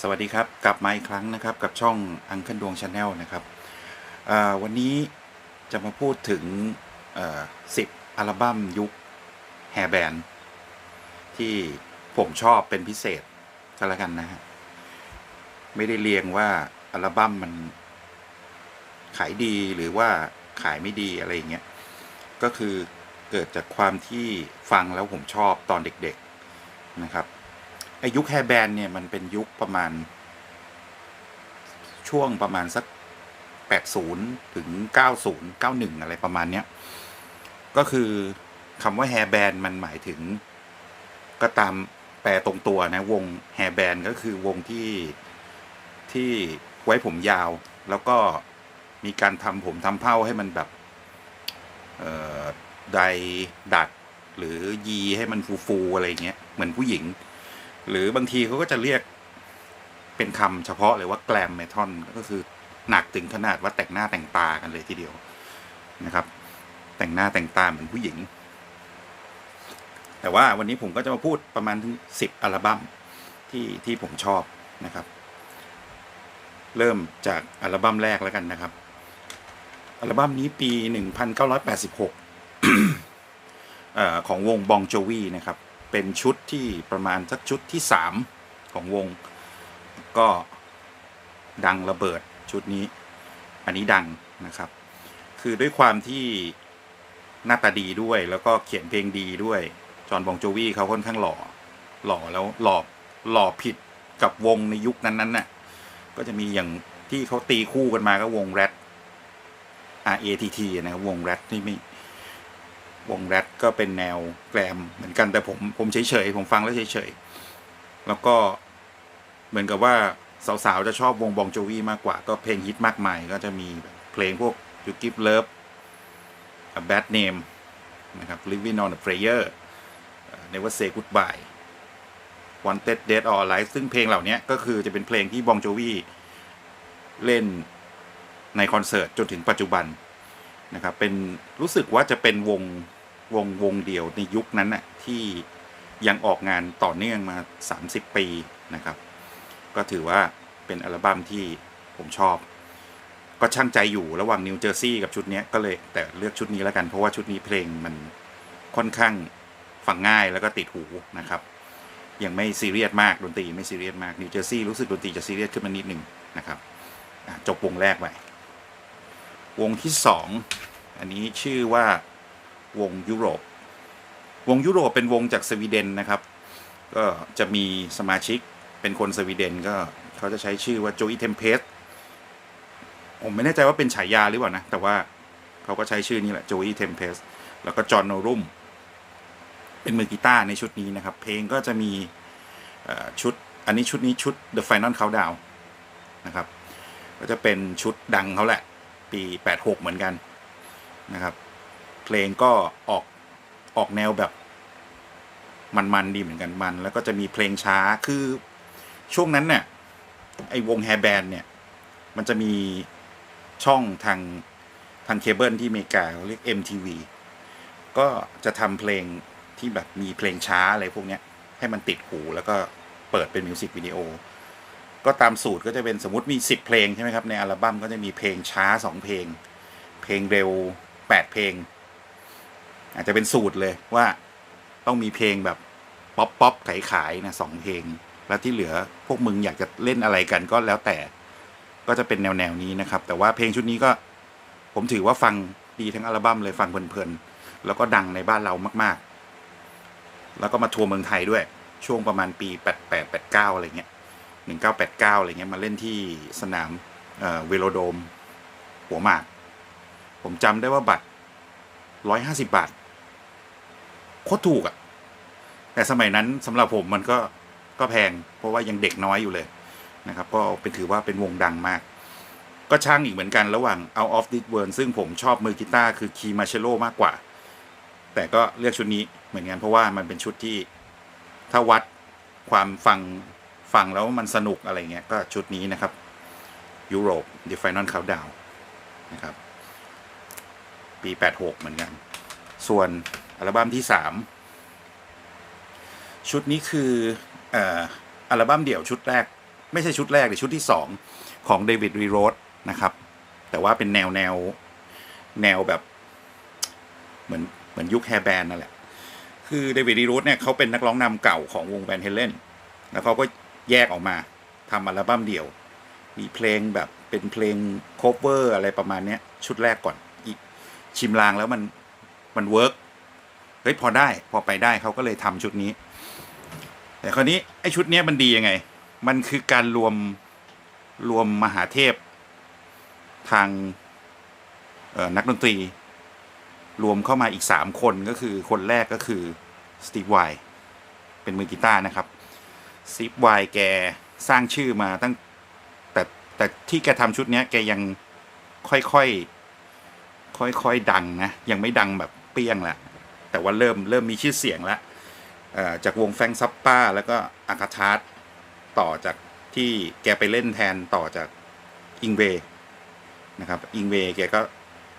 สวัสดีครับกลับมาอีกครั้งนะครับกับช่องอังคันดวงชาแนลนะครับวันนี้จะมาพูดถึงสิบอัลบั้มยุคแฮร์แบนที่ผมชอบเป็นพิเศษก็แล้วกันนะฮะไม่ได้เรียงว่าอัลบั้มมันขายดีหรือว่าขายไม่ดีอะไรอย่างเงี้ยก็คือเกิดจากความที่ฟังแล้วผมชอบตอนเด็กๆนะครับ ไอายุคแฮร์แบนเนี่ยมันเป็นยุคประมาณ ช่วงประมาณสัก 80 ถึง 90 91 อะไรประมาณเนี้ย ก็คือคำว่าแฮร์แบนมันหมายถึง ก็ตามแปลตรงตัวนะ วงแฮร์แบนก็คือวงที่ที่ไว้ผมยาว แล้วก็มีการทำผมทำเผ้าให้มันแบบเอ่อไดดัด หรือยีให้มันฟูๆอะไรเงี้ย เหมือนผู้หญิง หรือบางทีเขาก็จะเรียกเป็นคำเฉพาะเลยว่าแกลมเมทัลก็คือหนักถึงขนาดว่าแต่งหน้าแต่งตากันเลยทีเดียวนะครับ แต่งหน้าแต่งตาเหมือนผู้หญิง แต่ว่าวันนี้ผมก็จะมาพูดประมาณถึงสิบอัลบั้มที่ที่ผมชอบนะครับ เริ่มจากอัลบั้มแรกแล้วกันนะครับ อัลบั้มนี้ปี 1986อ่อของวงบองโจวีนะครับ เป็นชุดที่ประมาณสักชุดที่สามของวง ก็ดังระเบิดชุดนี้ อันนี้ดังนะครับ คือด้วยความที่หน้าตาดีด้วยแล้วก็เขียนเพลงดีด้วย จอห์นบองโจวีเขาค่อนข้างหล่อ หล่อแล้วหล่อหล่อผิดกับวงในยุคนั้นๆน่ะก็จะมีอย่างที่เขาตีคู่กันมาก็วงแรด R A T T นะครับวงแรดที่ไม่ วงแรดก็เป็นแนวแกรมเหมือนกันแต่ผมผมเฉยๆผมฟังแล้วเฉยๆแล้วก็เหมือนกับว่าสาวๆ จะชอบวงบองโจวีมากกว่า ก็เพลงฮิตมากมาย ก็จะมีเพลงพวก You Give Love A Bad Name นะครับ Living on a Prayer Never Say Goodbye Wanted Dead or Alive ซึ่งเพลงเหล่านี้ก็คือจะเป็นเพลงที่บองโจวีเล่นในคอนเสิร์ตจนถึงปัจจุบัน นะครับ เป็นรู้สึกว่าจะเป็นวงวงวงเดียวในยุคนั้นน่ะที่ยังออกงานต่อเนื่องมา 30 ปีนะครับ ก็ถือว่าเป็นอัลบั้มที่ผมชอบ ก็ช่างใจอยู่ระหว่างนิวเจอร์ซีย์กับชุดนี้ก็เลยแต่เลือกชุดนี้แล้วกัน เพราะว่าชุดนี้เพลงมันค่อนข้างฟังง่ายแล้วก็ติดหูนะครับ ยังไม่ซีเรียสมากดนตรีไม่ซีเรียสมากนิวเจอร์ซีย์รู้สึกดนตรีจะซีเรียสขึ้นมานิดนึงนะครับจบวงแรกไป วงที่สองอันนี้ชื่อว่าวงยุโรป วงยุโรปเป็นวงจากสวีเดนนะครับ ก็จะมีสมาชิกเป็นคนสวีเดนก็เขาจะใช้ชื่อว่าโจอีเทมเพสผมไม่แน่ใจว่าเป็นฉายาหรือเปล่านะ แต่ว่าเขาก็ใช้ชื่อนี้แหละโจอีเทมเพสแล้วก็จอห์นโนรุมเป็นมือกีตาร์ในชุดนี้นะครับ เพลงก็จะมีชุด อันนี้ชุดนี้ชุด The Final Countdown นะครับ ก็จะเป็นชุดดังเขาแหละ ปี 86 เหมือนกันนะครับ เพลงก็ออกออกแนวแบบมันๆดีเหมือนกันมัน แล้วก็จะมีเพลงช้าคือช่วงนั้นเนี่ยไอ้วงแฮร์แบนเนี่ย มันจะมีช่องทางทางเคเบิลที่อเมริกาเขาเรียก MTV ก็จะทำเพลงที่แบบมีเพลงช้าอะไรพวกนี้ให้มันติดหูแล้วก็เปิดเป็นมิวสิกวิดีโอ ก็ตามสูตรก็จะเป็นสมมติมี 10 เพลงใช่ไหมครับ ในอัลบั้มก็จะมีเพลงช้า 2 เพลง เพลงเร็ว 8 เพลง อาจจะเป็นสูตรเลยว่าต้องมีเพลงแบบป๊อปป๊อปขายขายๆนะสองเพลง แล้วที่เหลือพวกมึงอยากจะเล่นอะไรกันก็แล้วแต่ก็จะเป็นแนวแนวๆนี้นะครับ แต่ว่าเพลงชุดนี้ก็ ผมถือว่าฟังดีทั้งอัลบั้มเลยฟังเพลินๆแล้วก็ดังในบ้านเรามาก ๆ แล้วก็มาทัวร์เมืองไทยด้วย ช่วงประมาณปี 88 89 อะไรเงี้ย 1989 อะไรเงี้ยมาเล่นที่สนามเเวโลโดม หัวหมาก ผมจำได้ว่าบัตร 150 บาท โคตรถูกอะ่ะ แต่สมัยนั้นสำหรับผมมันก็ก็แพง เพราะว่ายังเด็กน้อยอยู่เลยนะครับ ก็เป็นถือว่าเป็นวงดังมาก ก็ช่างอีกเหมือนกันระหว่าง Out of This World ซึ่งผมชอบมือกีตาร์คือคีมาเชโลมากกว่า แต่ก็เลือกชุดนี้เหมือนกันเพราะว่ามันเป็นชุดที่ถ้าวัดความฟัง ฟังแล้วมันสนุกอะไรเงี้ยก็ชุดนี้นะครับยุโรป The Final Countdown นะครับ ปี 86 เหมือนกัน ส่วนอัลบั้มที่ 3 ชุดนี้คืออ,อัลบั้มเดี่ยวชุดแรก ไม่ใช่ชุดแรกหรือชุดที่สองของเดวิดรีโรสนะครับ แต่ว่าเป็นแนวแนวแนวแบบ เหมือนเหมือนยุคแฮร์แบนนั่นแหละ คือเดวิดรีโรสเนี่ยเขาเป็นนักร้องนำเก่าของวงแวนเฮเลนแล้วเขาก็ แยกออกมาทำอัลบั้มเดี่ยว มีเพลงแบบเป็นเพลงโคเวอร์อะไรประมาณเนี้ย ชุดแรกก่อนอีกชิมลางแล้วมันมันเวิร์กเฮ้ยพอได้พอไปได้เขาก็เลยทำชุดนี้ แต่คราวนี้ไอ้ชุดนี้มันดียังไง มันคือการรวมรวมมหาเทพทางนักดนตรี รวมเข้ามาอีกสามคนก็คือคนแรกก็คือสตีฟไวเป็นมือกีตาร์นะครับ สตีฟไวแกสร้างชื่อมาตั้งแต่แต่ที่แกทำชุดเนี้ย แกยังค่อยๆค่อยๆดังนะ ยังไม่ดังแบบเปี้ยงละแต่ว่าเริ่มเริ่มมีชื่อเสียงแล้วจากวงแฟงซัปป้า แล้วก็อากาชาร์ตต่อจากที่แกไปเล่นแทนต่อจากอิงเวนะครับอิงเวแกก็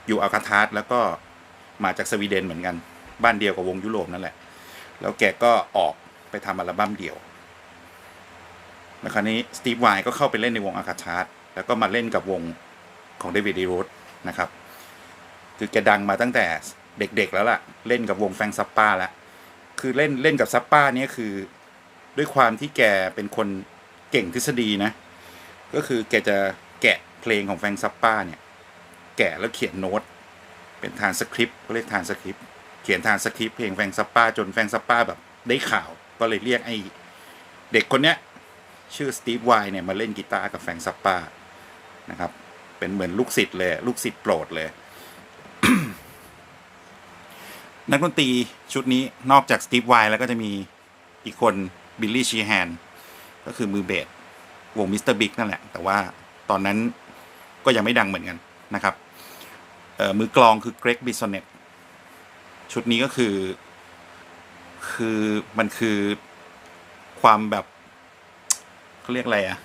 อยู่อากาชาร์ตแล้วก็มาจากสวีเดนเหมือนกัน บ้านเดียวกับวงยุโรปนั่นแหละ แล้วแกก็ออกไปทำอัลบั้มเดี่ยว แล้วคราวนี้สตีฟไวก็เข้าไปเล่นในวงอาคาชาร์ตแล้วก็มาเล่นกับวงของเดวิดดีโรสนะครับ คือแกดังมาตั้งแต่เด็กๆแล้วล่ะ เล่นกับวงแฟงซัปป้าแล้ว คือเล่นเล่นกับซัปป้าเนี่ยคือ ด้วยความที่แกเป็นคนเก่งทฤษฎีนะ ก็คือแกจะแกะเพลงของแฟงซัปป้าเนี่ย แกะแล้วเขียนโน้ต เป็นทานสคริปต์ก็เรียกทานสคริปต์ เขียนทานสคริปต์เพลงแฟงซัปป้าจนแฟงซัปป้าแบบได้ข่าว ก็เลยเรียกไอ้เด็กคนเนี้ย ชื่อสตีฟไวเนี่ยมาเล่นกีตาร์กับแฟงซัปปานะครับ เป็นเหมือนลูกศิษย์เลย ลูกศิษย์โปรดเลย นักดนตรีชุดนี้นอกจากสตีฟไวแล้วก็จะมีอีกคนบิลลี่ชีแฮนก็คือมือเบสวงมิสเตอร์บิ๊กนั่นแหละ แต่ว่าตอนนั้นก็ยังไม่ดังเหมือนกันนะครับมือกลองคือเกรกบิสเนตชุดนี้ก็คือ คือมันคือความแบบ เขาเรียกอะไรอะ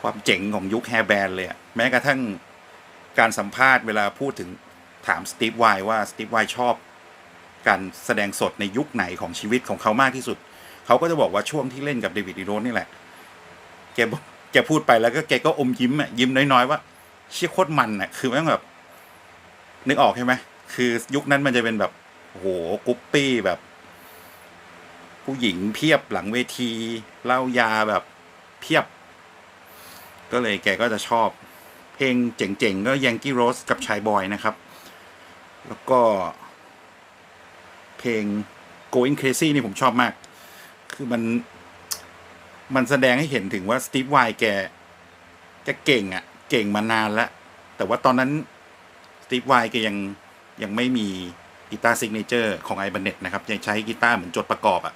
ความเจ๋งของยุคแฮร์แบนเลยอะแม้กระทั่งการสัมภาษณ์เวลาพูดถึงถามสตีฟไวว่าสตีฟไวชอบ การแสดงสดในยุคไหนของชีวิตของเขามากที่สุด เขาก็จะบอกว่าช่วงที่เล่นกับเดวิดดีโรสนี่แหละแกบอกแกพูดไปแล้วก็แกก็อมยิ้มอะยิ้มน้อยๆว่า เชี่ยโคตรมันอะคือแม่งแบบ นึกออกใช่ไหมคือยุคนั้นมันจะเป็นแบบโอ้โหกุ๊ปปี้แบบ ผู้หญิงเพียบหลังเวที เหล้ายาแบบเพียบ ก็เลยแกก็จะชอบ เพลงเจ๋งๆ ก็ยังกี้โรสกับชายบอยนะครับ แล้วก็ เพลง going crazy นี่ผมชอบมาก คือมัน มันแสดงให้เห็นถึงว่าสตีฟไวแกแกเก่งอะ่ะ เก่งมานานแล้ว แต่ว่าตอนนั้นสตีฟไวแกยังยังไม่มีกีตาร์ซิกเนเจอร์ของไอบันเน็ตนะครับ ยังใช้กีตาร์เหมือนจดประกอบอะ่ะ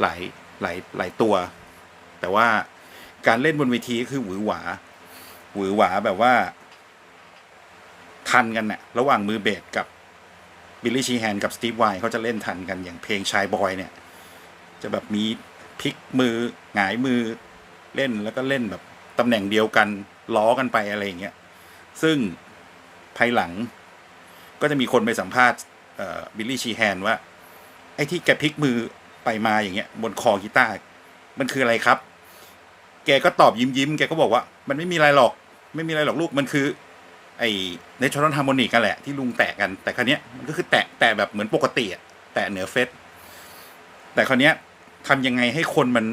หลาย หลายหลายตัว แต่ว่าการเล่นบนเวทีก็คือหวือหวาหวือหวาแบบว่า ทันกันน่ะระหว่างมือเบสกับบิลลี่ชีแฮนกับสตีฟไวเขาจะเล่นทันกันอย่างเพลงชายบอยเนี่ย จะแบบมีพลิกมือหงายมือเล่นแล้วก็เล่นแบบตำแหน่งเดียวกันล้อกันไปอะไรอย่างเงี้ยซึ่งภายหลังก็จะมีคนไปสัมภาษณ์บิลลี่ชีแฮนว่า ไอ้ที่แกพลิกมือ ไปมาอย่างเงี้ย บนคอกีตาร์มันคืออะไรครับ แกก็ตอบยิ้มยิ้มแกก็บอกว่า มันไม่มีอะไรหรอก ไม่มีอะไรหรอกลูกมันคือ ไอ้ในชอนฮาร์โมนิกกันแหละที่ลุงแตะกันแต่คราวเนี้ยมันก็คือแตะแตะแบบเหมือนปกติอะแตะเหนือเฟสแต่คราวเนี้ยทำยังไงให้คนมัน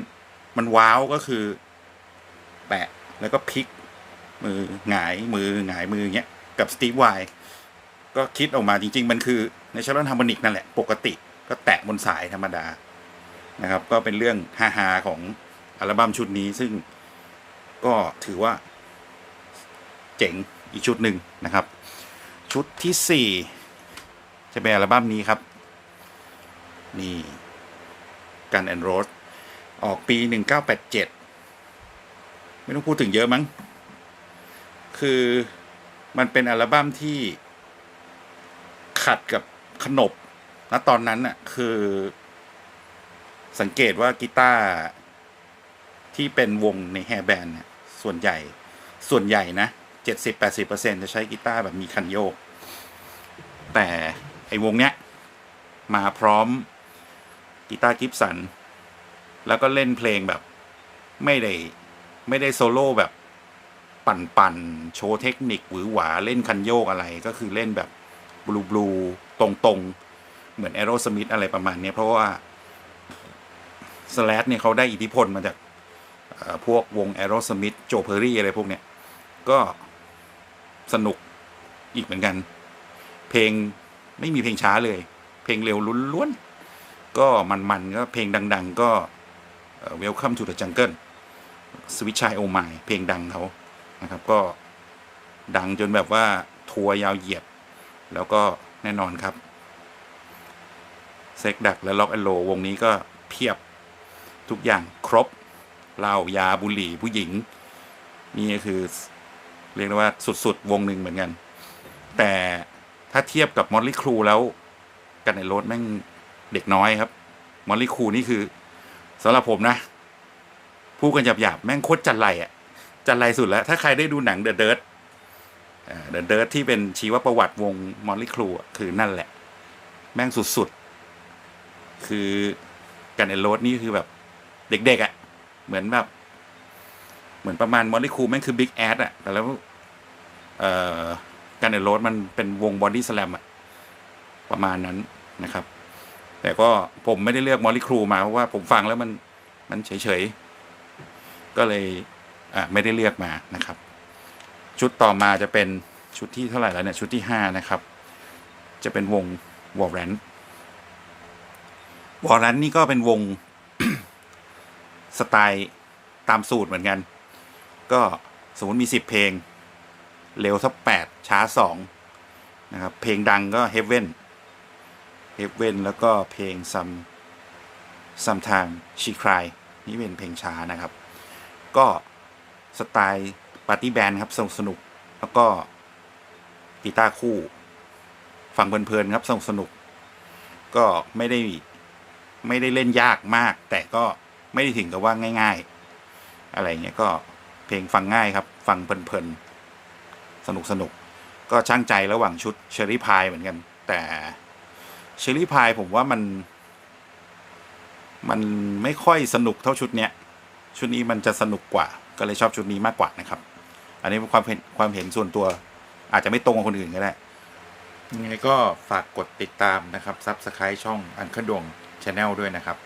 มันว้าวก็คือแตะแล้วก็พลิก มือหงายมือหงายมืออย่างเงี้ยกับสตีฟไวก็คิดออกมาจริง ๆ มันคือในชอนฮาร์โมนิกนั่นแหละ ปกติก็แตะบนสายธรรมดา นะครับ ก็เป็นเรื่องฮาๆของอัลบั้มชุดนี้ ซึ่งก็ถือว่า เจ๋งอีกชุดหนึ่งนะครับ ชุดที่สี่จะเป็นอัลบั้มนี้ครับ นี่กันแอนโรสออกปีหนึ่งเก้าแปดเจ็ดไม่ต้องพูดถึงเยอะมั้ง คือมันเป็นอัลบั้มที่ขัดกับขนบณตอนนั้นน่ะคือ สังเกตว่ากีตาร์ที่เป็นวงในแฮร์แบนเนี่ยส่วนใหญ่ส่วนใหญ่นะเจ็ดสิบแปดสิบเปอร์เซ็นจะใช้กีตาร์แบบมีคันโยก แต่ไอ้วงเนี้ย มาพร้อมกีตาร์กิฟสัน แล้วก็เล่นเพลงแบบไม่ได้ ไม่ได้โซโล่แบบปั่นปั่นๆโชว์เทคนิคหวือหวา เล่นคันโยกอะไรก็คือเล่นแบบบลูบลูตรงตรงๆเหมือนแอโรสมิธอะไรประมาณนี้เพราะว่า สแลดเนี่ยเขาได้อิทธิพลมาจากพวกวงแอโรสมิธโจเพอรี่อะไรพวกเนี้ย ก็สนุกอีกเหมือนกัน เพลงไม่มีเพลงช้าเลย เพลงเร็วล้วนๆ ก็มันๆ ก็เพลงดัง ๆ ก็เอ่อ Welcome to the Jungle สวิตชายโอไมเพลงดังเขานะครับ ก็ดังจนแบบว่าทัวร์ยาวเหยียด แล้วก็แน่นอนครับเซ็กดักและล็อกแอนโลวงนี้ก็เพียบ ทุกอย่างครบเหล้ายาบุหรี่ผู้หญิง นี่ก็คือเรียกได้ว่าสุด ๆ วงหนึ่งเหมือนกัน แต่ถ้าเทียบกับมอลลี่ครูแล้ว กันในรถแม่งเด็กน้อยครับมอลลี่ครูนี่คือสำหรับผมนะพูดกันหยาบๆแม่งโคตรจันไรอะจันไรสุดแล้ว ถ้าใครได้ดูหนังเดอะเดิร์ดเดอะเดิร์ดที่เป็นชีวประวัติวงมอลลี่ครูคือนั่นแหละ แม่งสุดๆ คือกันในรถนี่คือแบบ เด็กๆอะเหมือนแบบ เหมือนประมาณมอลลี่คูแม่งคือบิ๊กแอดอะแต่แล้ว เอ่อการในรถมันเป็นวงบอดี้สแลมอะ ประมาณนั้นนะครับ แต่ก็ผมไม่ได้เลือกมอลลี่ครูมา เพราะว่าผมฟังแล้วมันมันเฉยๆ ก็เลยอ่าไม่ได้เลือกมานะครับ ชุดต่อมาจะเป็นชุดที่เท่าไหร่แล้วเนี่ยชุดที่ห้านะครับ จะเป็นวงวอร์แรนวอร์แรนนี่ก็เป็นวง สไตล์ตามสูตรเหมือนกัน ก็สมมติมีสิบเพลง เร็วสักแปดช้าสองนะครับ เพลงดังก็ Heaven Heaven แล้วก็เพลง Some Sometime She Cry นี่เป็นเพลงช้านะครับ ก็สไตล์ปาร์ตี้แบนด์ครับสนุกสนุก แล้วก็กีตาร์คู่ฟังเพลินๆครับสนุกสนุก ก็ไม่ได้ไม่ได้เล่นยากมาก แต่ก็ ไม่ได้ถึงกับว่าง่าย ๆ อะไรเงี้ยก็เพลงฟังง่ายครับ ฟังเพลินๆสนุกสนุกก็ช่างใจระหว่างชุดเชอรี่พายเหมือนกัน แต่เชอรี่พายผมว่ามัน มันไม่ค่อยสนุกเท่าชุดเนี้ยชุดนี้มันจะสนุกกว่า ก็เลยชอบชุดนี้มากกว่านะครับ อันนี้เป็นความเห็นความเห็นส่วนตัว อาจจะไม่ตรงกับคนอื่นก็ได้ยังไงก็ฝากกดติดตามนะครับซับสไคร b ์ช่องอันเคดงชาแนลด้วยนะครับ